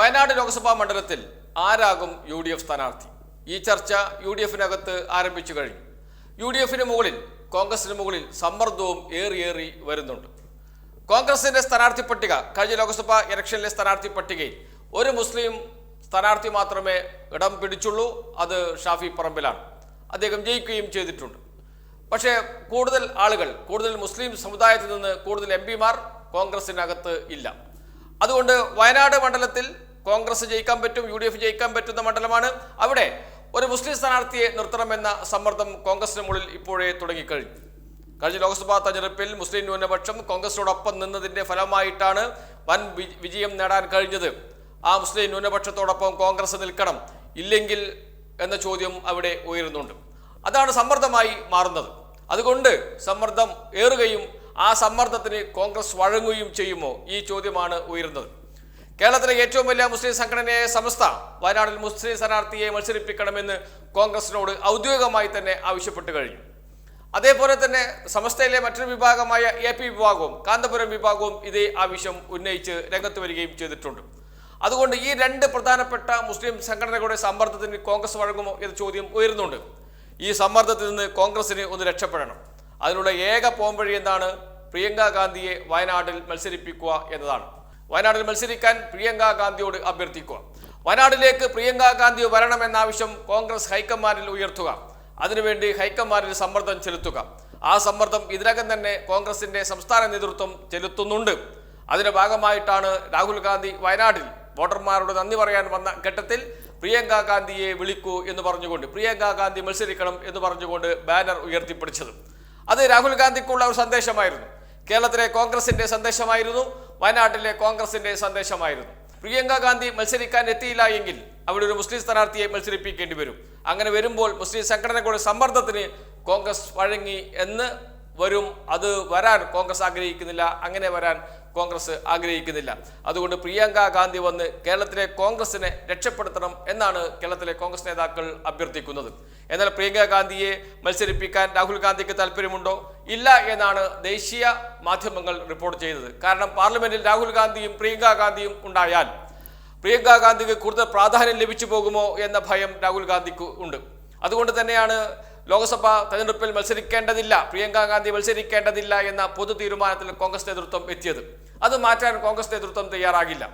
വയനാട് ലോക്സഭാ മണ്ഡലത്തിൽ ആരാകും U D F സ്ഥാനാർത്ഥി? ഈ ചർച്ച യു ഡി എഫിനകത്ത് ആരംഭിച്ചു കഴിഞ്ഞു. യു ഡി എഫിന് മുകളിൽ കോൺഗ്രസിന് മുകളിൽ സമ്മർദ്ദവും ഏറിയേറി വരുന്നുണ്ട്. കോൺഗ്രസിന്റെ സ്ഥാനാർത്ഥി പട്ടിക കഴിഞ്ഞ ലോക്സഭാ ഇലക്ഷനിലെ സ്ഥാനാർത്ഥി പട്ടികയിൽ ഒരു മുസ്ലിം സ്ഥാനാർത്ഥി മാത്രമേ ഇടം പിടിച്ചുള്ളൂ അത് ഷാഫി പറമ്പിലാണ്. അദ്ദേഹം ജയിക്കുകയും ചെയ്തിട്ടുണ്ട്. പക്ഷേ കൂടുതൽ ആളുകൾ കൂടുതൽ മുസ്ലിം സമുദായത്തിൽ നിന്ന് കൂടുതൽ എം പിമാർ കോൺഗ്രസിനകത്ത് ഇല്ല. അതുകൊണ്ട് വയനാട് മണ്ഡലത്തിൽ കോൺഗ്രസ് ജയിക്കാൻ പറ്റും യു ഡി എഫ് ജയിക്കാൻ പറ്റുന്ന മണ്ഡലമാണ്. അവിടെ ഒരു മുസ്ലിം സ്ഥാനാർത്ഥിയെ നിർത്തണമെന്ന സമ്മർദ്ദം കോൺഗ്രസിന് മുകളിൽ ഇപ്പോഴേ തുടങ്ങിക്കഴിഞ്ഞു. കഴിഞ്ഞ ലോക്സഭാ തെരഞ്ഞെടുപ്പിൽ മുസ്ലിം ന്യൂനപക്ഷം കോൺഗ്രസിനോടൊപ്പം നിന്നതിന്റെ ഫലമായിട്ടാണ് വൻ വിജയം നേടാൻ കഴിഞ്ഞത്. ആ മുസ്ലിം ന്യൂനപക്ഷത്തോടൊപ്പം കോൺഗ്രസ് നിൽക്കണം ഇല്ലെങ്കിൽ എന്ന ചോദ്യം അവിടെ ഉയരുന്നുണ്ട്. അതാണ് സമ്മർദ്ദമായി മാറുന്നത്. അതുകൊണ്ട് സമ്മർദ്ദം ഏറുകയും ആ സമ്മർദ്ദത്തിന് കോൺഗ്രസ് വഴങ്ങുകയും ചെയ്യുമോ ഈ ചോദ്യമാണ് ഉയരുന്നത്. കേരളത്തിലെ ഏറ്റവും വലിയ മുസ്ലിം സംഘടനയായ സമസ്ത വയനാടിൽ മുസ്ലിം സ്ഥാനാർത്ഥിയെ മത്സരിപ്പിക്കണമെന്ന് കോൺഗ്രസിനോട് ഔദ്യോഗികമായി തന്നെ ആവശ്യപ്പെട്ടു കഴിഞ്ഞു. അതേപോലെ തന്നെ സമസ്തയിലെ മറ്റൊരു വിഭാഗമായ എ പി വിഭാഗവും കാന്തപുരം വിഭാഗവും ഇതേ ആവശ്യം ഉന്നയിച്ച് രംഗത്ത് വരികയും ചെയ്തിട്ടുണ്ട്. അതുകൊണ്ട് ഈ രണ്ട് പ്രധാനപ്പെട്ട മുസ്ലിം സംഘടനകളുടെ സമ്മർദ്ദത്തിന് കോൺഗ്രസ് വഴങ്ങുമോ എന്ന ചോദ്യം ഉയരുന്നുണ്ട്. ഈ സമ്മർദ്ദത്തിൽ നിന്ന് കോൺഗ്രസിന് ഒന്ന് രക്ഷപ്പെടണം. അതിനുള്ള ഏക പോംവഴി എന്താണ്? പ്രിയങ്ക ഗാന്ധിയെ വയനാട്ടിൽ മത്സരിപ്പിക്കുക എന്നതാണ്. വയനാട്ടിൽ മത്സരിക്കാൻ പ്രിയങ്ക ഗാന്ധിയോട് അഭ്യർത്ഥിക്കുക. വയനാട്ടിലേക്ക് പ്രിയങ്ക ഗാന്ധി വരണമെന്ന ആവശ്യം കോൺഗ്രസ് ഹൈക്കമാൻഡിൽ ഉയർത്തുക. അതിനുവേണ്ടി ഹൈക്കമാൻഡിൽ സമ്മർദ്ദം ചെലുത്തുക. ആ സമ്മർദ്ദം ഇതിനകം തന്നെ കോൺഗ്രസിന്റെ സംസ്ഥാന നേതൃത്വം ചെലുത്തുന്നുണ്ട്. അതിന്റെ ഭാഗമായിട്ടാണ് രാഹുൽ ഗാന്ധി വയനാട്ടിൽ. വോട്ടർമാരോട് നന്ദി പറയാൻ വന്ന ഘട്ടത്തിൽ പ്രിയങ്ക ഗാന്ധിയെ വിളിക്കൂ എന്ന് പറഞ്ഞുകൊണ്ട് പ്രിയങ്ക ഗാന്ധി മത്സരിക്കണം എന്ന് പറഞ്ഞുകൊണ്ട് ബാനർ ഉയർത്തിപ്പിടിച്ചത്. അത് രാഹുൽ ഗാന്ധിക്കുള്ള ഒരു സന്ദേശമായിരുന്നു. കേരളത്തിലെ കോൺഗ്രസിന്റെ സന്ദേശമായിരുന്നു. വയനാട്ടിലെ കോൺഗ്രസിന്റെ സന്ദേശമായിരുന്നു. പ്രിയങ്ക ഗാന്ധി മത്സരിക്കാൻ എത്തിയില്ല എങ്കിൽ അവിടെ ഒരു മുസ്ലിം സ്ഥാനാർത്ഥിയെ മത്സരിപ്പിക്കേണ്ടി വരും. അങ്ങനെ വരുമ്പോൾ മുസ്ലിം സംഘടനകളുടെ സമ്മർദ്ദത്തിന് കോൺഗ്രസ് വഴങ്ങി എന്ന് വരും. അത് വരാൻ കോൺഗ്രസ് ആഗ്രഹിക്കുന്നില്ല. അങ്ങനെ വരാൻ കോൺഗ്രസ് ആഗ്രഹിക്കുന്നില്ല. അതുകൊണ്ട് പ്രിയങ്ക ഗാന്ധി വന്ന് കേരളത്തിലെ കോൺഗ്രസിനെ രക്ഷപ്പെടുത്തണം എന്നാണ് കേരളത്തിലെ കോൺഗ്രസ് നേതാക്കൾ അഭ്യർത്ഥിക്കുന്നത്. എന്നാൽ പ്രിയങ്ക ഗാന്ധിയെ മത്സരിപ്പിക്കാൻ രാഹുൽ ഗാന്ധിക്ക് താല്പര്യമുണ്ടോ ഇല്ല എന്നാണ് ദേശീയ മാധ്യമങ്ങൾ റിപ്പോർട്ട് ചെയ്തത്. കാരണം പാർലമെന്റിൽ രാഹുൽ ഗാന്ധിയും പ്രിയങ്ക ഗാന്ധിയും ഉണ്ടായാൽ പ്രിയങ്ക ഗാന്ധിക്ക് കൂടുതൽ പ്രാധാന്യം ലഭിച്ചു പോകുമോ എന്ന ഭയം രാഹുൽ ഗാന്ധിക്ക് ഉണ്ട്. അതുകൊണ്ട് തന്നെയാണ് ലോക്സഭാ തെരഞ്ഞെടുപ്പിൽ മത്സരിക്കേണ്ടതില്ല പ്രിയങ്ക ഗാന്ധി മത്സരിക്കേണ്ടതില്ല എന്ന പൊതു തീരുമാനത്തിൽ കോൺഗ്രസ് നേതൃത്വം എത്തിയത്. അത് മാറ്റാൻ കോൺഗ്രസ് നേതൃത്വം തയ്യാറാകില്ല.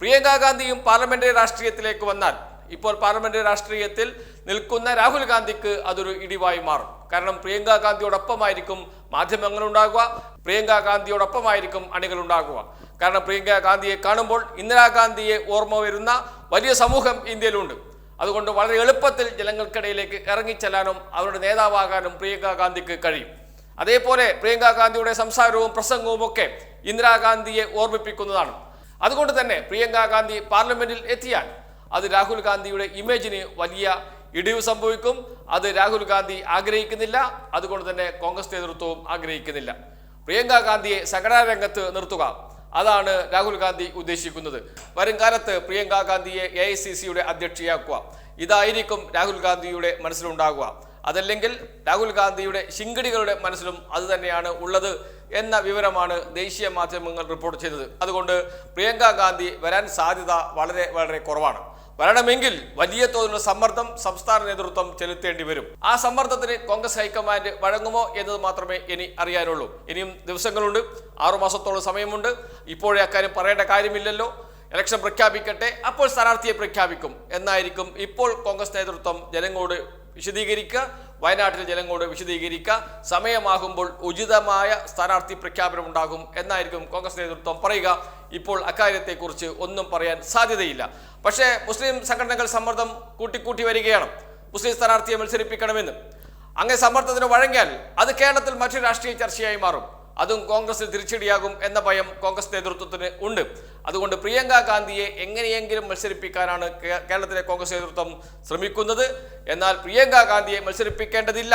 പ്രിയങ്ക ഗാന്ധിയും പാർലമെന്ററി രാഷ്ട്രീയത്തിലേക്ക് വന്നാൽ ഇപ്പോൾ പാർലമെന്ററി രാഷ്ട്രീയത്തിൽ നിൽക്കുന്ന രാഹുൽ ഗാന്ധിക്ക് അതൊരു ഇടിവായി മാറും. കാരണം പ്രിയങ്ക ഗാന്ധിയോടൊപ്പമായിരിക്കും മാധ്യമങ്ങൾ ഉണ്ടാകുക പ്രിയങ്ക ഗാന്ധിയോടൊപ്പമായിരിക്കും അണികൾ ഉണ്ടാകുക. കാരണം പ്രിയങ്ക ഗാന്ധിയെ കാണുമ്പോൾ ഇന്ദിരാഗാന്ധിയെ ഓർമ്മ വരുന്ന വലിയ സമൂഹം ഇന്ത്യയിലുണ്ട്. അതുകൊണ്ട് വളരെ എളുപ്പത്തിൽ ജനങ്ങൾക്കിടയിലേക്ക് ഇറങ്ങിച്ചെല്ലാനും അവരുടെ നേതാവാകാനും പ്രിയങ്ക ഗാന്ധിക്ക് കഴിയും. അതേപോലെ പ്രിയങ്ക ഗാന്ധിയുടെ സംസാരവും പ്രസംഗവും ഒക്കെ ഇന്ദിരാഗാന്ധിയെ ഓർമ്മിപ്പിക്കുന്നതാണ്. അതുകൊണ്ട് തന്നെ പ്രിയങ്ക ഗാന്ധി പാർലമെന്റിൽ എത്തിയാൽ അത് രാഹുൽ ഗാന്ധിയുടെ ഇമേജിന് വലിയ ഇടിവ് സംഭവിക്കും. അത് രാഹുൽ ഗാന്ധി ആഗ്രഹിക്കുന്നില്ല. അതുകൊണ്ട് തന്നെ കോൺഗ്രസ് നേതൃത്വവും ആഗ്രഹിക്കുന്നില്ല. പ്രിയങ്ക ഗാന്ധിയെ സംഘടനാ രംഗത്ത് നിർത്തുക. അതാണ് രാഹുൽ ഗാന്ധി ഉദ്ദേശിക്കുന്നത്. വരും കാലത്ത് പ്രിയങ്ക ഗാന്ധിയെ എ ഐ സി സിയുടെ അധ്യക്ഷയാക്കുക. ഇതായിരിക്കും രാഹുൽ ഗാന്ധിയുടെ മനസ്സിലുണ്ടാകുക അതല്ലെങ്കിൽ രാഹുൽ ഗാന്ധിയുടെ ശിങ്കടികളുടെ മനസ്സിലും അത് തന്നെയാണ് ഉള്ളത് എന്ന വിവരമാണ് ദേശീയ മാധ്യമങ്ങൾ റിപ്പോർട്ട് ചെയ്തത്. അതുകൊണ്ട് പ്രിയങ്ക ഗാന്ധി വരാൻ സാധ്യത വളരെ വളരെ കുറവാണ്. വരണമെങ്കിൽ വലിയ തോതിലുള്ള സമ്മർദ്ദം സംസ്ഥാന നേതൃത്വം ചെലുത്തേണ്ടി വരും. ആ സമ്മർദ്ദത്തിന് കോൺഗ്രസ് ഹൈക്കമാൻഡ് വഴങ്ങുമോ എന്നത് മാത്രമേ ഇനി അറിയാനുള്ളൂ. ഇനിയും ദിവസങ്ങളുണ്ട്. ആറുമാസത്തോളം സമയമുണ്ട്. ഇപ്പോഴേ അക്കാര്യം പറയേണ്ട കാര്യമില്ലല്ലോ. ഇലക്ഷൻ പ്രഖ്യാപിക്കട്ടെ. അപ്പോൾ സ്ഥാനാർത്ഥിയെ പ്രഖ്യാപിക്കും. എന്നായിരിക്കും ഇപ്പോൾ കോൺഗ്രസ് നേതൃത്വം ജനങ്ങളോട് വിശദീകരിക്കുക. വയനാട്ടിലെ ജനങ്ങളോട് വിശദീകരിക്കുക. സമയമാകുമ്പോൾ ഉചിതമായ സ്ഥാനാർത്ഥി പ്രഖ്യാപനം ഉണ്ടാകും എന്നായിരിക്കും കോൺഗ്രസ് നേതൃത്വം പറയുക. ഇപ്പോൾ അക്കാര്യത്തെക്കുറിച്ച് ഒന്നും പറയാൻ സാധ്യതയില്ല. പക്ഷേ മുസ്ലിം സംഘടനകൾ സമ്മർദ്ദം കൂട്ടിക്കൂട്ടി വരികയാണ്. മുസ്ലിം സ്ഥാനാർത്ഥിയെ മത്സരിപ്പിക്കണമെന്ന്. അങ്ങനെ സമ്മർദ്ദത്തിന് വഴങ്ങിയാൽ അത് കേരളത്തിൽ മറ്റു രാഷ്ട്രീയ ചർച്ചയായി മാറും. അതും കോൺഗ്രസിൽ തിരിച്ചടിയാകും എന്ന ഭയം കോൺഗ്രസ് നേതൃത്വത്തിന് ഉണ്ട്. അതുകൊണ്ട് പ്രിയങ്ക ഗാന്ധിയെ എങ്ങനെയെങ്കിലും മത്സരിപ്പിക്കാനാണ് കേരളത്തിലെ കോൺഗ്രസ് നേതൃത്വം ശ്രമിക്കുന്നത്. എന്നാൽ പ്രിയങ്ക ഗാന്ധിയെ മത്സരിപ്പിക്കേണ്ടതില്ല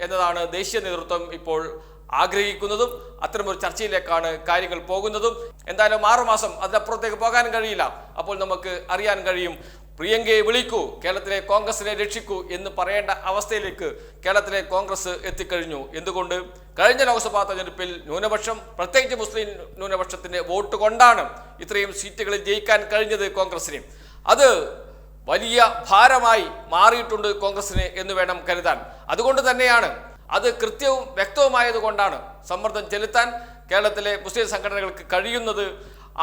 എന്നതാണ് ദേശീയ നേതൃത്വം ഇപ്പോൾ ആഗ്രഹിക്കുന്നതും അത്തരമൊരു ചർച്ചയിലേക്കാണ് കാര്യങ്ങൾ പോകുന്നതും. എന്തായാലും ആറുമാസം അതിനപ്പുറത്തേക്ക് പോകാൻ കഴിയില്ല. അപ്പോൾ നമുക്ക് അറിയാൻ കഴിയും. പ്രിയങ്കയെ വിളിക്കൂ. കേരളത്തിലെ കോൺഗ്രസിനെ രക്ഷിക്കൂ എന്ന് പറയേണ്ട അവസ്ഥയിലേക്ക് കേരളത്തിലെ കോൺഗ്രസ് എത്തിക്കഴിഞ്ഞു. എന്തുകൊണ്ട്? കഴിഞ്ഞ ലോക്സഭാ തെരഞ്ഞെടുപ്പിൽ ന്യൂനപക്ഷം പ്രത്യേകിച്ച് മുസ്ലിം ന്യൂനപക്ഷത്തിന്റെ വോട്ട് കൊണ്ടാണ് ഇത്രയും സീറ്റുകളിൽ ജയിക്കാൻ കഴിഞ്ഞത് കോൺഗ്രസിന്. അത് വലിയ ഭാരമായി മാറിയിട്ടുണ്ട് കോൺഗ്രസിന് എന്ന് വേണം കരുതാൻ. അതുകൊണ്ട് തന്നെയാണ് അത് കൃത്യവും വ്യക്തവുമായതുകൊണ്ടാണ് സമ്മർദ്ദം ചെലുത്താൻ കേരളത്തിലെ മുസ്ലിം സംഘടനകൾക്ക് കഴിയുന്നത്.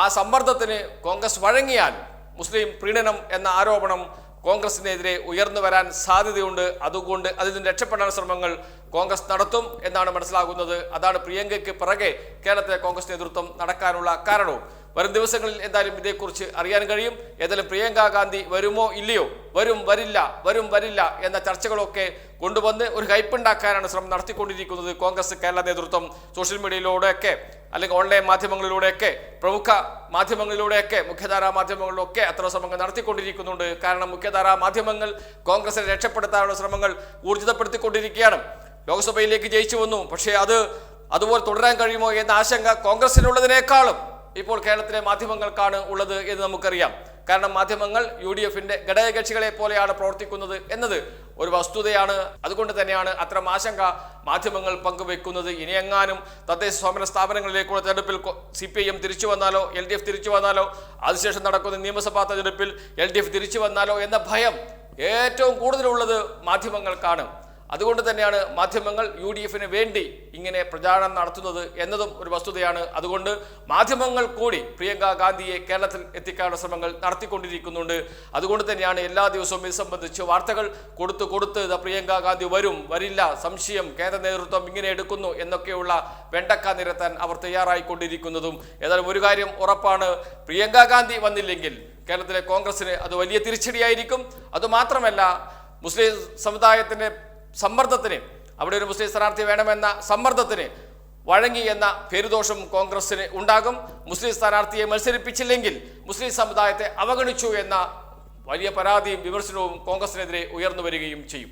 ആ സമ്മർദ്ദത്തിന് കോൺഗ്രസ് വഴങ്ങിയാൽ മുസ്ലിം പ്രീണനം എന്ന ആരോപണം കോൺഗ്രസിനെതിരെ ഉയർന്നു വരാൻ സാധ്യതയുണ്ട്. അതുകൊണ്ട് അതിൽ നിന്ന് രക്ഷപ്പെടാൻ ശ്രമങ്ങൾ കോൺഗ്രസ് നടത്തും എന്നാണ് മനസ്സിലാകുന്നത്. അതാണ് പ്രിയങ്കയ്ക്ക് പിറകെ കേരളത്തിലെ കോൺഗ്രസ് നേതൃത്വം നടക്കാനുള്ള കാരണവും. വരും ദിവസങ്ങളിൽ എന്തായാലും ഇതേക്കുറിച്ച് അറിയാൻ കഴിയും. ഏതായാലും പ്രിയങ്ക ഗാന്ധി വരുമോ ഇല്ലയോ? വരും വരില്ല വരും വരില്ല എന്ന ചർച്ചകളൊക്കെ കൊണ്ടുവന്ന് ഒരു ഹൈപ്പുണ്ടാക്കാനാണ് ശ്രമം നടത്തിക്കൊണ്ടിരിക്കുന്നത് കോൺഗ്രസ് കേരള നേതൃത്വം സോഷ്യൽ മീഡിയയിലൂടെയൊക്കെ അല്ലെങ്കിൽ ഓൺലൈൻ മാധ്യമങ്ങളിലൂടെയൊക്കെ പ്രമുഖ മാധ്യമങ്ങളിലൂടെയൊക്കെ മുഖ്യധാരാ മാധ്യമങ്ങളിലൊക്കെ അത്ര ശ്രമങ്ങൾ നടത്തിക്കൊണ്ടിരിക്കുന്നുണ്ട്. കാരണം മുഖ്യധാരാ മാധ്യമങ്ങൾ കോൺഗ്രസിനെ രക്ഷപ്പെടുത്താനുള്ള ശ്രമങ്ങൾ ഊർജിതപ്പെടുത്തിക്കൊണ്ടിരിക്കുകയാണ്. ലോക്സഭയിലേക്ക് ജയിച്ചു വന്നു. പക്ഷേ അത് അതുപോലെ തുടരാൻ കഴിയുമോ എന്ന ആശങ്ക കോൺഗ്രസിനുള്ളതിനേക്കാളും ഇപ്പോൾ കേരളത്തിലെ മാധ്യമങ്ങൾക്കാണ് ഉള്ളത് എന്ന് നമുക്കറിയാം. കാരണം മാധ്യമങ്ങൾ യു ഡി എഫിന്റെ ഘടകകക്ഷികളെ പോലെയാണ് പ്രവർത്തിക്കുന്നത് എന്നത് ഒരു വസ്തുതയാണ്. അതുകൊണ്ട് തന്നെയാണ് അത്ര ആശങ്ക മാധ്യമങ്ങൾ പങ്കുവെക്കുന്നത്. ഇനിയെങ്ങാനും തദ്ദേശ സ്വയംഭരണ സ്ഥാപനങ്ങളിലേക്കുള്ള തെരഞ്ഞെടുപ്പിൽ സി പി ഐ എം തിരിച്ചു വന്നാലോ എൽ ഡി എഫ് തിരിച്ചു വന്നാലോ അതിനുശേഷം നടക്കുന്ന നിയമസഭാ തെരഞ്ഞെടുപ്പിൽ എൽ ഡി എഫ് തിരിച്ചു വന്നാലോ എന്ന ഭയം ഏറ്റവും കൂടുതലുള്ളത് മാധ്യമങ്ങൾക്കാണ്. അതുകൊണ്ട് തന്നെയാണ് മാധ്യമങ്ങൾ യു ഡി എഫിന് വേണ്ടി ഇങ്ങനെ പ്രചാരണം നടത്തുന്നത് എന്നതും ഒരു വസ്തുതയാണ്. അതുകൊണ്ട് മാധ്യമങ്ങൾ കൂടി പ്രിയങ്ക ഗാന്ധിയെ കേരളത്തിൽ എത്തിക്കാനുള്ള ശ്രമങ്ങൾ നടത്തിക്കൊണ്ടിരിക്കുന്നുണ്ട്. അതുകൊണ്ട് തന്നെയാണ് എല്ലാ ദിവസവും ഇത് സംബന്ധിച്ച് വാർത്തകൾ കൊടുത്ത് കൊടുത്ത് പ്രിയങ്കാ ഗാന്ധി വരും വരില്ല സംശയം കേന്ദ്ര നേതൃത്വം ഇങ്ങനെ എടുക്കുന്നു എന്നൊക്കെയുള്ള വെണ്ടക്ക നിരത്താൻ അവർ തയ്യാറായിക്കൊണ്ടിരിക്കുന്നതും. ഏതായാലും ഒരു കാര്യം ഉറപ്പാണ് പ്രിയങ്ക ഗാന്ധി വന്നില്ലെങ്കിൽ കേരളത്തിലെ കോൺഗ്രസിന് അത് വലിയ തിരിച്ചടിയായിരിക്കും. അതുമാത്രമല്ല മുസ്ലിം സമുദായത്തിന്റെ സമ്മർദ്ദത്തിന് അവിടെ ഒരു മുസ്ലിം സ്ഥാനാർത്ഥി വേണമെന്ന സമ്മർദ്ദത്തിന് വഴങ്ങി എന്ന പേരുദോഷം കോൺഗ്രസിന് ഉണ്ടാകും. മുസ്ലിം സ്ഥാനാർത്ഥിയെ മത്സരിപ്പിച്ചില്ലെങ്കിൽ മുസ്ലിം സമുദായത്തെ അവഗണിച്ചു എന്ന വലിയ പരാതിയും വിമർശനവും കോൺഗ്രസിനെതിരെ ഉയർന്നു വരികയും ചെയ്യും.